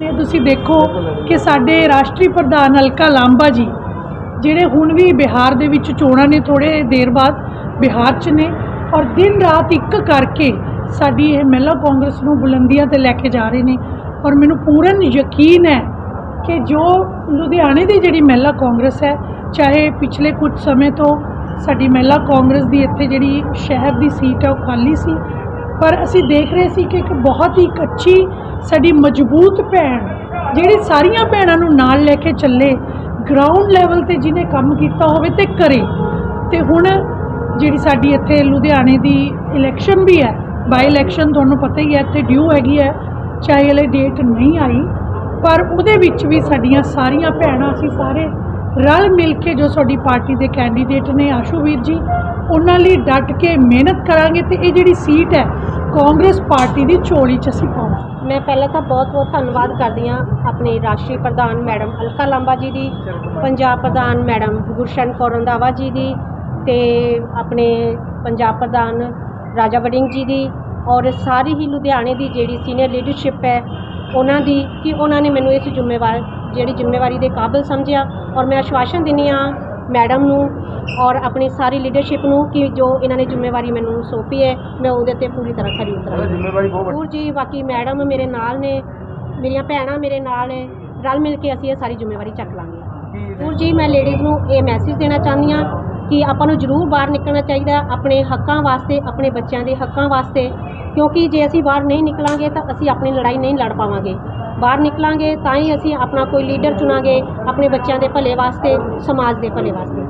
ਤੇ ਤੁਸੀਂ ਦੇਖੋ ਕਿ ਸਾਡੇ ਰਾਸ਼ਟਰੀ ਪ੍ਰਧਾਨ ਅਲਕਾ ਲਾਂਬਾ ਜੀ, ਜਿਹੜੇ ਹੁਣ ਵੀ ਬਿਹਾਰ ਦੇ ਵਿੱਚ ਚੋਣਾਂ ਨੇ ਥੋੜੇ ਦੇਰ ਬਾਅਦ, ਬਿਹਾਰ 'ਚ ਨੇ ਔਰ ਦਿਨ ਰਾਤ ਇੱਕ ਕਰਕੇ ਸਾਡੀ ਇਹ ਮਹਿਲਾ ਕਾਂਗਰਸ ਨੂੰ ਬੁਲੰਦੀਆਂ ਤੇ ਲੈ ਕੇ ਜਾ ਰਹੇ ਨੇ। ਔਰ ਮੈਨੂੰ ਪੂਰਨ ਯਕੀਨ ਹੈ ਕਿ ਜੋ ਲੁਧਿਆਣੇ ਦੀ ਜਿਹੜੀ ਮਹਿਲਾ ਕਾਂਗਰਸ ਹੈ, ਚਾਹੇ ਪਿਛਲੇ ਕੁਝ ਸਮੇਂ ਤੋਂ ਸਾਡੀ ਮਹਿਲਾ ਕਾਂਗਰਸ ਦੀ ਇੱਥੇ ਜਿਹੜੀ ਸ਼ਹਿਰ ਦੀ ਸੀਟ ਹੈ ਉਹ ਖਾਲੀ ਸੀ ਪਰ ਅਸੀਂ ਦੇਖ ਰਹੇ ਸੀ ਕਿ ਇੱਕ ਬਹੁਤ ਹੀ ਕੱਚੀ ਸਾਡੀ ਮਜ਼ਬੂਤ ਭੈਣ, ਜਿਹੜੀ ਸਾਰੀਆਂ ਭੈਣਾਂ ਨੂੰ ਨਾਲ ਲੈ ਕੇ ਚੱਲੇ ਗਰਾਊਂਡ ਲੈਵਲ ਤੇ ਜਿਹਨੇ ਕੰਮ ਕੀਤਾ ਹੋਵੇ ਤੇ ਕਰੇ। ਤੇ ਹੁਣ ਜਿਹੜੀ ਸਾਡੀ ਇੱਥੇ ਲੁਧਿਆਣੇ ਦੀ ਇਲੈਕਸ਼ਨ ਵੀ ਹੈ ਬਾਈ ਇਲੈਕਸ਼ਨ ਤੁਹਾਨੂੰ ਪਤਾ ਹੀ ਹੈ, ਇੱਥੇ ਡਿਊ ਹੈਗੀ ਹੈ, ਚਾਹੇ ਹਲੇ ਡੇਟ ਨਹੀਂ ਆਈ, ਪਰ ਉਹਦੇ ਵਿੱਚ ਵੀ ਸਾਡੀਆਂ ਸਾਰੀਆਂ ਭੈਣਾਂ, ਅਸੀਂ ਸਾਰੇ ਰਲ ਮਿਲ ਕੇ ਜੋ ਸਾਡੀ ਪਾਰਟੀ ਦੇ ਕੈਂਡੀਡੇਟ ਨੇ ਆਸ਼ੂ ਵੀਰ ਜੀ, ਉਹਨਾਂ ਲਈ ਡਟ ਕੇ ਮਿਹਨਤ ਕਰਾਂਗੇ ਤੇ ਇਹ ਜਿਹੜੀ ਸੀਟ ਹੈ ਕਾਂਗਰਸ ਪਾਰਟੀ ਦੀ ਝੋਲੀ 'ਚ ਅਸੀਂ ਪਾਵਾਂਗੇ ਮੈਂ ਪਹਿਲਾਂ ਤਾਂ ਬਹੁਤ-ਬਹੁਤ ਧੰਨਵਾਦ ਕਰਦੀ ਹਾਂ ਆਪਣੇ ਰਾਸ਼ਟਰੀ ਪ੍ਰਧਾਨ ਮੈਡਮ ਅਲਕਾ ਲਾਂਬਾ ਜੀ ਦੀ, ਪੰਜਾਬ ਪ੍ਰਧਾਨ ਮੈਡਮ ਗੁਰਸ਼ਨ ਕੌਰ ਰੰਧਾਵਾ ਜੀ ਦੀ ਤੇ ਆਪਣੇ ਪੰਜਾਬ ਪ੍ਰਧਾਨ ਰਾਜਾ ਵੜਿੰਗ ਜੀ ਦੀ ਔਰ ਸਾਰੀ ਹੀ ਲੁਧਿਆਣੇ ਦੀ ਜਿਹੜੀ ਸੀਨੀਅਰ ਲੀਡਰਸ਼ਿਪ ਹੈ, ਉਹਨਾਂ ਦੀ ਕਿ ਉਹਨਾਂ ਨੇ ਮੈਨੂੰ ਇਸ ਜ਼ਿੰਮੇਵਾਰ, ਜਿਹੜੀ ਜ਼ਿੰਮੇਵਾਰੀ ਦੇ ਕਾਬਿਲ ਸਮਝਿਆ ਔਰ ਮੈਂ ਆਸ਼ਵਾਸਨ ਦਿੰਦੀ ਹਾਂ ਮੈਡਮ ਨੂੰ ਔਰ ਆਪਣੀ ਸਾਰੀ ਲੀਡਰਸ਼ਿਪ ਨੂੰ ਕਿ ਜੋ ਇਹਨਾਂ ਨੇ ਜ਼ਿੰਮੇਵਾਰੀ ਮੈਨੂੰ ਸੌਂਪੀ ਹੈ ਮੈਂ ਉਹਦੇ ਤੇ ਪੂਰੀ ਤਰ੍ਹਾਂ ਖਰੀ ਉਤਰਾਂਗੀ। ਜ਼ਿੰਮੇਵਾਰੀ ਬਹੁਤ ਜੀ ਬਾਕੀ ਮੈਡਮ ਮੇਰੇ ਨਾਲ ਨੇ ਮੇਰੀਆਂ ਭੈਣਾਂ ਮੇਰੇ ਨਾਲ ਨੇ ਰਲ ਮਿਲ ਕੇ ਅਸੀਂ ਇਹ ਸਾਰੀ ਜ਼ਿੰਮੇਵਾਰੀ ਚੱਕ ਲਾਂਗੇ। ਹੋਰ ਜੀ ਮੈਂ ਲੇਡੀਜ਼ ਨੂੰ ਇਹ ਮੈਸੇਜ ਦੇਣਾ ਚਾਹੁੰਦੀ ਹਾਂ ਕਿ ਆਪਾਂ ਨੂੰ ਜ਼ਰੂਰ ਬਾਹਰ ਨਿਕਲਣਾ ਚਾਹੀਦਾ ਆਪਣੇ ਹੱਕਾਂ ਵਾਸਤੇ ਆਪਣੇ ਬੱਚਿਆਂ ਦੇ ਹੱਕਾਂ ਵਾਸਤੇ ਕਿਉਂਕਿ ਜੇ ਅਸੀਂ ਬਾਹਰ ਨਹੀਂ ਨਿਕਲਾਂਗੇ ਤਾਂ ਅਸੀਂ ਆਪਣੀ ਲੜਾਈ ਨਹੀਂ ਲੜ ਪਾਵਾਂਗੇ। ਬਾਹਰ ਨਿਕਲਾਂਗੇ ਤਾਂ ਹੀ ਅਸੀਂ ਆਪਣਾ ਕੋਈ ਲੀਡਰ ਚੁਣਾਂਗੇ ਆਪਣੇ ਬੱਚਿਆਂ ਦੇ ਭਲੇ ਵਾਸਤੇ ਸਮਾਜ ਦੇ ਭਲੇ ਵਾਸਤੇ।